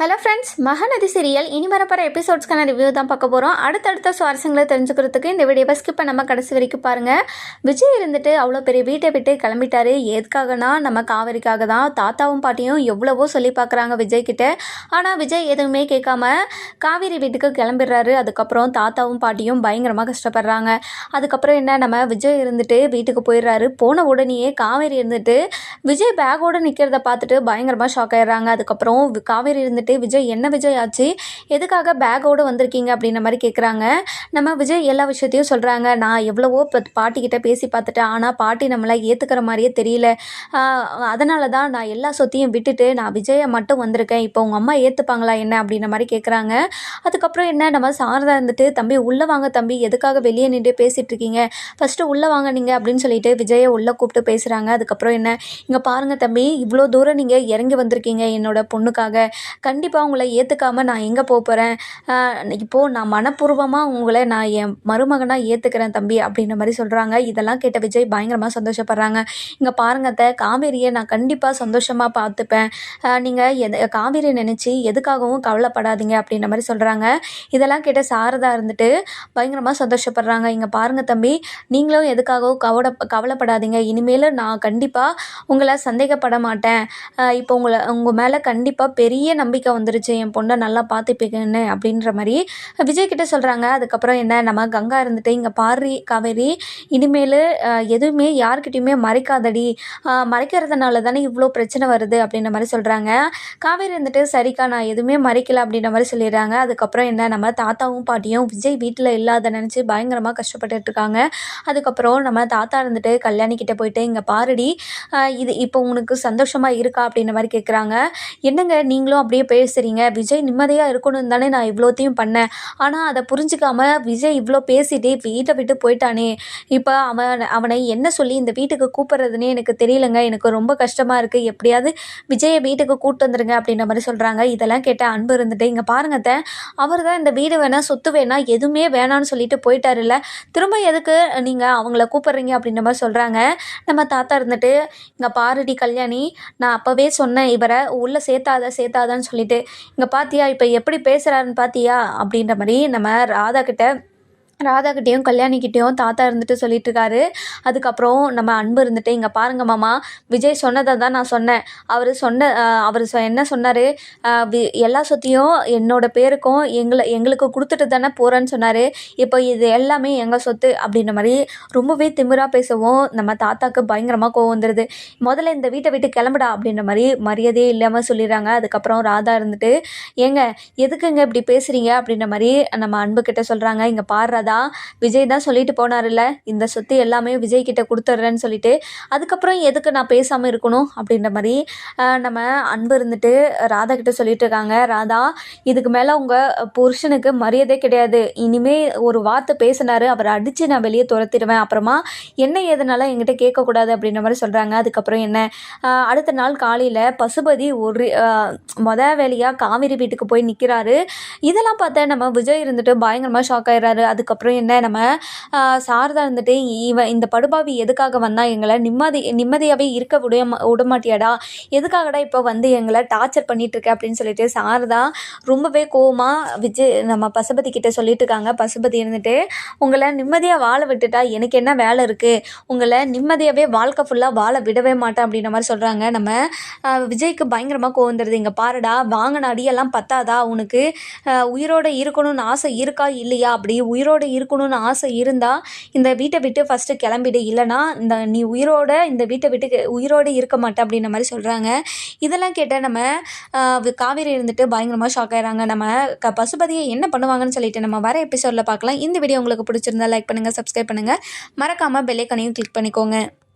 Hello friends Mahanadi serial இனி வரப்போகிற எபிசோட்ஸ்க்கான review தான் பார்க்க போகிறோம் அடுத்தடுத்த சுவாரஸ்யங்களை தெரிஞ்சுக்கிறதுக்கு இந்த வீடியோவை ஸ்கிப் பண்ணாமல் கடைசி வரைக்கும் பாருங்கள் விஜய் இருந்துட்டு அவ்வளோ பெரிய வீட்டை விட்டு கிளம்பிட்டாரு. எதுக்காகனா நம்ம காவேரிக்காக தான் தாத்தாவும் பாட்டியும் எவ்வளவோ சொல்லி பார்க்குறாங்க விஜய் கிட்ட. ஆனால் விஜய் எதுவுமே கேட்காம காவேரி வீட்டுக்கு கிளம்பிடுறாரு. அதுக்கப்புறம் தாத்தாவும் பாட்டியும் பயங்கரமாக கஷ்டப்படுறாங்க. அதுக்கப்புறம் என்ன நம்ம விஜய் இருந்துட்டு வீட்டுக்கு போயிடுறாரு. போன உடனேயே காவேரி இருந்துட்டு விஜய் பேக்கோடு நிற்கிறத பார்த்துட்டு பயங்கரமாக ஷாக் ஆயிடுறாங்க. அதுக்கப்புறம் காவேரி இருந்துட்டு விஜய் என்ன விஜய் ஆச்சு? எதுக்காக பேக்கோடு வந்திருக்கீங்க? அப்படின்ற மாதிரி கேட்குறாங்க நம்ம விஜய் எல்லா விஷயத்தையும் சொல்கிறாங்க நான் எவ்வளவோ இப்போ பாட்டிக்கிட்ட பேசி பார்த்துட்டேன். ஆனால் பாட்டி நம்மளை ஏற்றுக்கிற மாதிரியே தெரியல. அதனால தான் நான் எல்லா சொத்தையும் விட்டுட்டு நான் விஜயை மட்டும் வந்திருக்கேன். இப்போ உங்கள் அம்மா ஏற்றுப்பாங்களா என்ன? அப்படின்ற மாதிரி கேட்குறாங்க அதுக்கப்புறம் என்ன? நம்ம சாரதா இருந்துட்டு தம்பி உள்ளே வாங்க தம்பி. எதுக்காக வெளியே நின்று பேசிகிட்டு இருக்கீங்க? ஃபஸ்ட்டு உள்ளே வாங்க நீங்கள் அப்படின்னு சொல்லிட்டு விஜயை உள்ளே கூப்பிட்டு பேசுகிறாங்க அதுக்கப்புறம் என்ன? இங்கே பாருங்கள் தம்பி. இவ்வளோ தூரம் நீங்கள் இறங்கி வந்திருக்கீங்க என்னோட பொண்ணுக்காக. கண்டிப்பாக உங்களை ஏற்றுக்காம நான் எங்கே போக போகிறேன் இப்போது நான் மனப்பூர்வமாக உங்களை நான் என் மருமகனாக ஏற்றுக்கிறேன் தம்பி அப்படின்ற மாதிரி சொல்கிறாங்க இதெல்லாம் கேட்ட விஜய் பயங்கரமாக சந்தோஷப்படுறாங்க. இங்கே பாருங்கத்த காவேரியை நான் கண்டிப்பாக சந்தோஷமாக பார்த்துப்பேன். நீங்கள் எது காவேரி நினச்சி எதுக்காகவும் கவலைப்படாதீங்க அப்படின்ற மாதிரி சொல்கிறாங்க இதெல்லாம் கேட்ட சாரதா இருந்துட்டு பயங்கரமாக சந்தோஷப்படுறாங்க. இங்கே பாருங்கள் தம்பி நீங்களும் எதுக்காகவும் கவலை கவலைப்படாதீங்க. இனிமேல் நான் கண்டிப்பாக உங்களை சந்தேகப்பட மாட்டேன். இப்போ உங்களை உங்கள் மேலே கண்டிப்பாக பெரிய நம்பிக்கை வந்துருச்சு என் பொண்ணை நல்லா பார்த்துப்பீங்கன்னு அப்படின்ற மாதிரி விஜய் கிட்ட சொல்கிறாங்க அதுக்கப்புறம் என்ன நம்ம கங்கா இருந்துட்டு இங்கே பாரு காவேரி இனிமேல் எதுவுமே யார்கிட்டையுமே மறைக்காதடி. மறைக்கிறதுனால தானே இவ்வளோ பிரச்சனை வருது அப்படின்ற மாதிரி சொல்கிறாங்க காவேரி இருந்துட்டு சரிக்கா நான் எதுவுமே மறைக்கல அப்படின்ற மாதிரி சொல்லிடுறாங்க. அதுக்கப்புறம் என்ன நம்ம தாத்தாவும் பாட்டியும் விஜய் வீட்டில் இல்லாத நினச்சி பயங்கரமாக கஷ்டப்பட்டுட்டு இருக்காங்க. அதுக்கப்புறம் நம்ம தாத்தா இருந்துட்டு கல்யாணி கிட்ட போயிட்டு இங்கே பாருடி இது இப்போ உனக்கு சந்தோஷமாக இருக்கா? அப்படின்ற மாதிரி கேட்குறாங்க என்னங்க நீங்களும் அப்படியே பேசுகிறீங்க விஜய் நிம்மதியாக இருக்கணும்னு தானே நான் இவ்வளோத்தையும் பண்ணேன். ஆனால் அதை புரிஞ்சுக்காம விஜய் இவ்வளோ பேசிட்டு வீட்டை விட்டு போயிட்டானே. இப்போ அவன் அவனை என்ன சொல்லி இந்த வீட்டுக்கு கூப்பிட்றதுனே எனக்கு தெரியலங்க. எனக்கு ரொம்ப கஷ்டமாக இருக்குது எப்படியாவது விஜயை வீட்டுக்கு கூப்பிட்டு வந்துருங்க அப்படின்ற மாதிரி சொல்கிறாங்க இதெல்லாம் கேட்ட அன்பு இருந்துட்டு இங்கே பாருங்க அவர் தான் இந்த வீடு வேணாம் சொத்து வேணாம் எதுவுமே வேணாம்னு சொல்லிட்டு போயிட்டாருல்ல. திரும்ப எதுக்கு நீங்கள் அவங்கள கூப்பிட்றீங்க? அப்படின்ற மாதிரி சொல்கிறாங்க நம்ம தாத்தா இருந்துட்டு இங்கே பாருடி கல்யாணி நான் அப்போவே சொன்னேன் இவரை உள்ளே சேர்த்தாத சேர்த்தாதான்னு சொல்லி சொல்லிட்டு இங்கே பார்த்தியா இப்போ எப்படி பேசுகிறாருன்னு பார்த்தியா அப்படின்ற மாதிரி நம்ம ராதா கிட்ட ராதாகிட்டேயும் கல்யாணிக்கிட்டேயும் தாத்தா இருந்துட்டு சொல்லிட்டு இருக்காரு அதுக்கப்புறம் நம்ம அன்பு இருந்துட்டு இங்கே பாருங்க மாமா விஜய் சொன்னதை தான் நான் சொன்னேன். அவர் சொன்ன அவர் என்ன சொன்னார்? எல்லா சொத்தையும் என்னோட பேருக்கும் எங்களை எங்களுக்கு கொடுத்துட்டு தானே போகிறேன்னு சொன்னார். இப்போ இது எல்லாமே எங்கள் சொத்து? அப்படின்ற மாதிரி ரொம்பவே திமிராக பேசவும் நம்ம தாத்தாக்கு பயங்கரமாக கோவம் வந்துடுது முதல்ல இந்த வீட்டை விட்டு கிளம்புடா அப்படின்ற மாதிரி மரியாதையே இல்லாமல் சொல்லிடுறாங்க. அதுக்கப்புறம் ராதா இருந்துட்டு ஏங்க எதுக்குங்க இப்படி பேசுகிறீங்க அப்படின்ற மாதிரி நம்ம அன்பு கிட்ட சொல்கிறாங்க இங்கே பாடுறதா விஜய் தான் சொல்லிட்டு போனார்ல இந்த சொத்து எல்லாமே விஜய் கிட்ட கொடுத்துட்றேன்னு சொல்லிட்டு. அதுக்கப்புறம் எதுக்கு நான் பேசாமல் இருக்கணும் அப்படின்ற மாதிரி நம்ம அன்பு இருந்துட்டு ராதா கிட்ட சொல்லிட்டு இருக்காங்க. ராதா இதுக்கு மேலே உங்கள் புருஷனுக்கு மரியாதை கிடையாது. இனிமே ஒரு வார்த்தை பேசினாரு அவரை அடித்து நான் வெளியே துரத்திடுவேன். அப்புறமா என்ன ஏதுனால எங்கிட்ட கேட்கக்கூடாது அப்படின்ற மாதிரி சொல்கிறாங்க அதுக்கப்புறம் என்ன? அடுத்த நாள் காலையில் பசுபதி ஒரு மொத வேலையாக காவிரி வீட்டுக்கு போய் நிற்கிறாரு இதெல்லாம் பார்த்தா நம்ம விஜய் இருந்துட்டு பயங்கரமாக ஷாக் ஆயிடுறாரு. அதுக்கப்புறம் என்ன நம்ம சாரதா இருந்துட்டு இவன் இந்த படுபாவி எதுக்காக வந்தா எங்களை நிம்மதி நிம்மதியாகவே இருக்க விட விட மாட்டியாடா எதுக்காகடா இப்போ வந்து எங்களை டார்ச்சர் பண்ணிட்டு இருக்க அப்படின்னு சொல்லிட்டு சாரதா ரொம்பவே கோவமாக விஜய் நம்ம பசுபதி கிட்ட சொல்லிட்டு இருக்காங்க பசுபதி இருந்துட்டு உங்களை நிம்மதியாக வாழ விட்டுட்டா எனக்கு என்ன வேலை இருக்குது உங்களை நிம்மதியாகவே வாழ்க்கை ஃபுல்லாக வாழ விடவே மாட்டேன் அப்படின்ற மாதிரி சொல்கிறாங்க நம்ம விஜய்க்கு பயங்கரமாக கோவம் வந்துடுது இங்கே பாருடா வாங்கின அடியெல்லாம் பத்தாதா? உனக்கு உயிரோடு உயிரோட இருக்கணும்னு ஆசை இருக்கா? இல்லையா? அப்படி உயிரோடு இருக்கணும்னு ஆசை இருந்தால் இந்த வீட்டை விட்டு ஃபஸ்ட்டு கிளம்பிடு. இல்லைனா இந்த நீ உயிரோட இந்த வீட்டை விட்டு உயிரோடு இருக்க மாட்டேன் அப்படின்ற மாதிரி சொல்கிறாங்க இதெல்லாம் கேட்ட நம்ம காவேரி இருந்துட்டு பயங்கரமாக ஷாக் ஆகிறாங்க நம்ம க பசுபதியை என்ன பண்ணுவாங்கன்னு சொல்லிட்டு நம்ம வர எபிசோடில் பார்க்கலாம் இந்த வீடியோ உங்களுக்கு பிடிச்சிருந்தா லைக் பண்ணுங்கள் சப்ஸ்கிரைப் பண்ணுங்கள் மறக்காமல் பெல்லைக்கனையும் கிளிக் பண்ணிக்கோங்க.